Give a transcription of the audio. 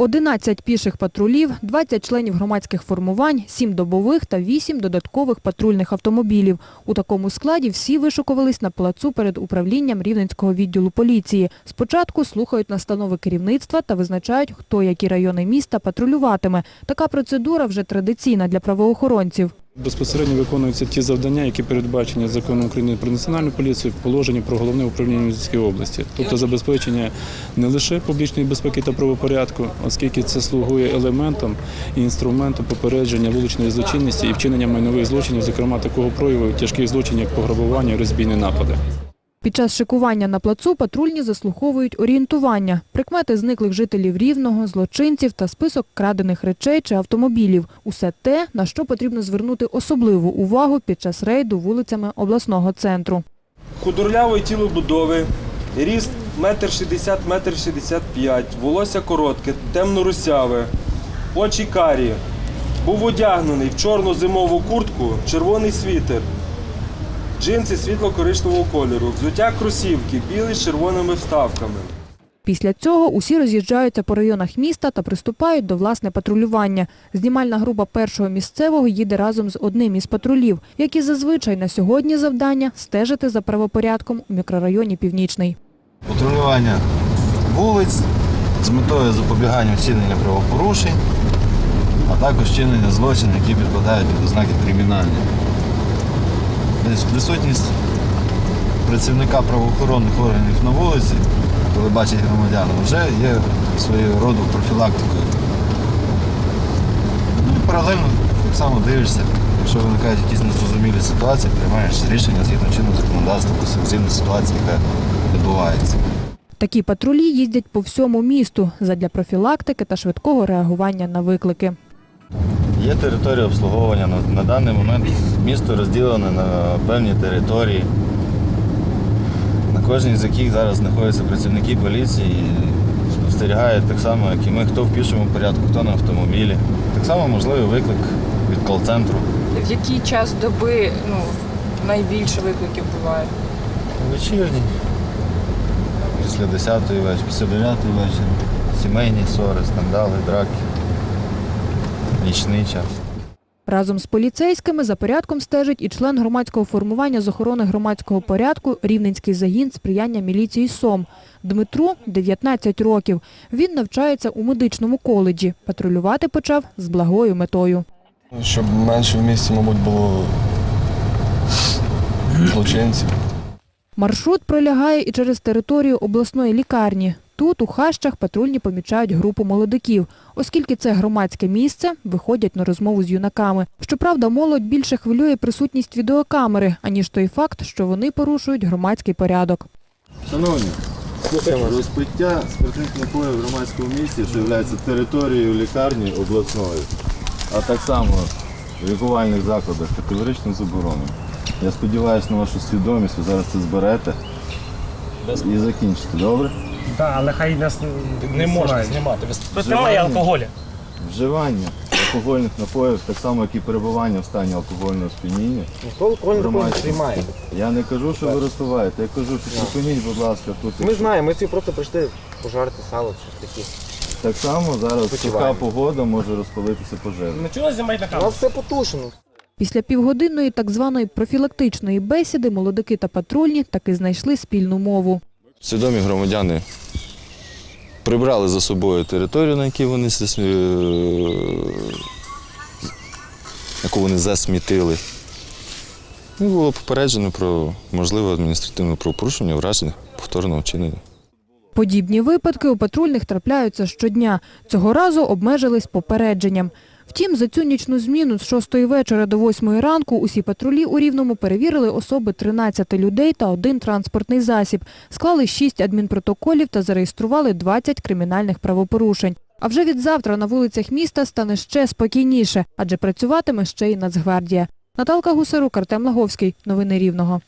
11 піших патрулів, 20 членів громадських формувань, 7 добових та 8 додаткових патрульних автомобілів. У такому складі всі вишукувались на плацу перед управлінням Рівненського відділу поліції. Спочатку слухають настанови керівництва та визначають, хто які райони міста патрулюватиме. Така процедура вже традиційна для правоохоронців. Безпосередньо виконуються ті завдання, які передбачені законом України про національну поліцію, в положенні про головне управління Вінницької області, тобто забезпечення не лише публічної безпеки та правопорядку, оскільки це слугує елементом і інструментом попередження вуличної злочинності і вчинення майнових злочинів, зокрема такого прояву тяжких злочинів, як пограбування, розбійні напади. Під час шикування на плацу патрульні заслуховують орієнтування, прикмети зниклих жителів Рівного, злочинців та список крадених речей чи автомобілів. Усе те, на що потрібно звернути особливу увагу під час рейду вулицями обласного центру. Худорлявої тілобудови, ріст 1,60 м, 1,65 м, волосся коротке, темно-русяве, очі карі. Був одягнений в чорну зимову куртку, червоний світер, джинси світло-коричневого кольору, взуття кросівки, білі з червоними вставками. Після цього усі роз'їжджаються по районах міста та приступають до власне патрулювання. Знімальна група першого місцевого їде разом з одним із патрулів, як і зазвичай на сьогодні завдання стежити за правопорядком у мікрорайоні Північний. патрулювання вулиць з метою запобігання вчинення правопорушень, а також вчинення злочинів, які підпадають під ознаки кримінальні. Присутність працівника правоохоронних органів на вулиці, коли бачать громадян, вже є своєю роду профілактикою. Ну і паралельно так само дивишся, якщо виникають якісь незрозумілі ситуації, приймаєш рішення згідно чинного законодавства ситуаційній ситуації, яка відбувається. Такі патрулі їздять по всьому місту задля профілактики та швидкого реагування на виклики. Є територія обслуговування. На, на даний момент місто розділене на певні території, на кожній з яких зараз знаходяться працівники поліції і спостерігають так само, як і ми, хто в пішому порядку, хто на автомобілі. Так само можливий виклик від кол-центру. В який час доби ну, найбільше викликів буває? Вечірній. Після 10-ї вечора, після 9-ї вечора. Сімейні ссори, скандали, драки. Нічний час. Разом з поліцейськими за порядком стежить і член громадського формування з охорони громадського порядку Рівненський загін сприяння міліції СОМ. Дмитру 19 років. Він навчається у медичному коледжі. Патрулювати почав з благою метою. Щоб менше в місті, мабуть, було злочинців. Маршрут пролягає і через територію обласної лікарні. Тут, у хащах, патрульні помічають групу молодиків. Оскільки це громадське місце, виходять на розмову з юнаками. Щоправда, молодь більше хвилює присутність відеокамери, аніж той факт, що вони порушують громадський порядок. Шановні, розпиття спиртних напоїв в громадському місці, що є територією лікарні обласної, а так само в лікувальних закладах категорично заборонено. Я сподіваюся на вашу свідомість, ви зараз це зберете і закінчите, добре? Так, але хай нас Не можна знімають. знімати. Тут немає алкоголю. Вживання алкогольних напоїв, так само, як і перебування в стані алкогольного сп'яніння. Алкоголь не приймає. Я не кажу, що ви розпиваєте, я кажу, що зупиніть, будь ласка, тут. Ми знаємо, ми всі просто прийшли пожарити сало, щось таке. Так само зараз суха погода може розпалитися пожежа. Ну чого знімають на У камеру? нас все потушено. Після півгодинної так званої профілактичної бесіди молодики та патрульні таки знайшли спільну мову. Свідомі громадяни прибрали за собою територію, на якій вони е, яку вони засмітили. І було попереджено про можливе адміністративне правопорушення в разі повторного вчинення. Подібні випадки у патрульних трапляються щодня. Цього разу обмежились попередженням. Втім, за цю нічну зміну з 6 вечора до 8 ранку усі патрулі у Рівному перевірили особи 13 людей та один транспортний засіб, склали 6 адмінпротоколів та зареєстрували 20 кримінальних правопорушень. А вже від завтра на вулицях міста стане ще спокійніше, адже працюватиме ще й Нацгвардія. Наталка Гусарук, Артем Лаговський. Новини Рівного.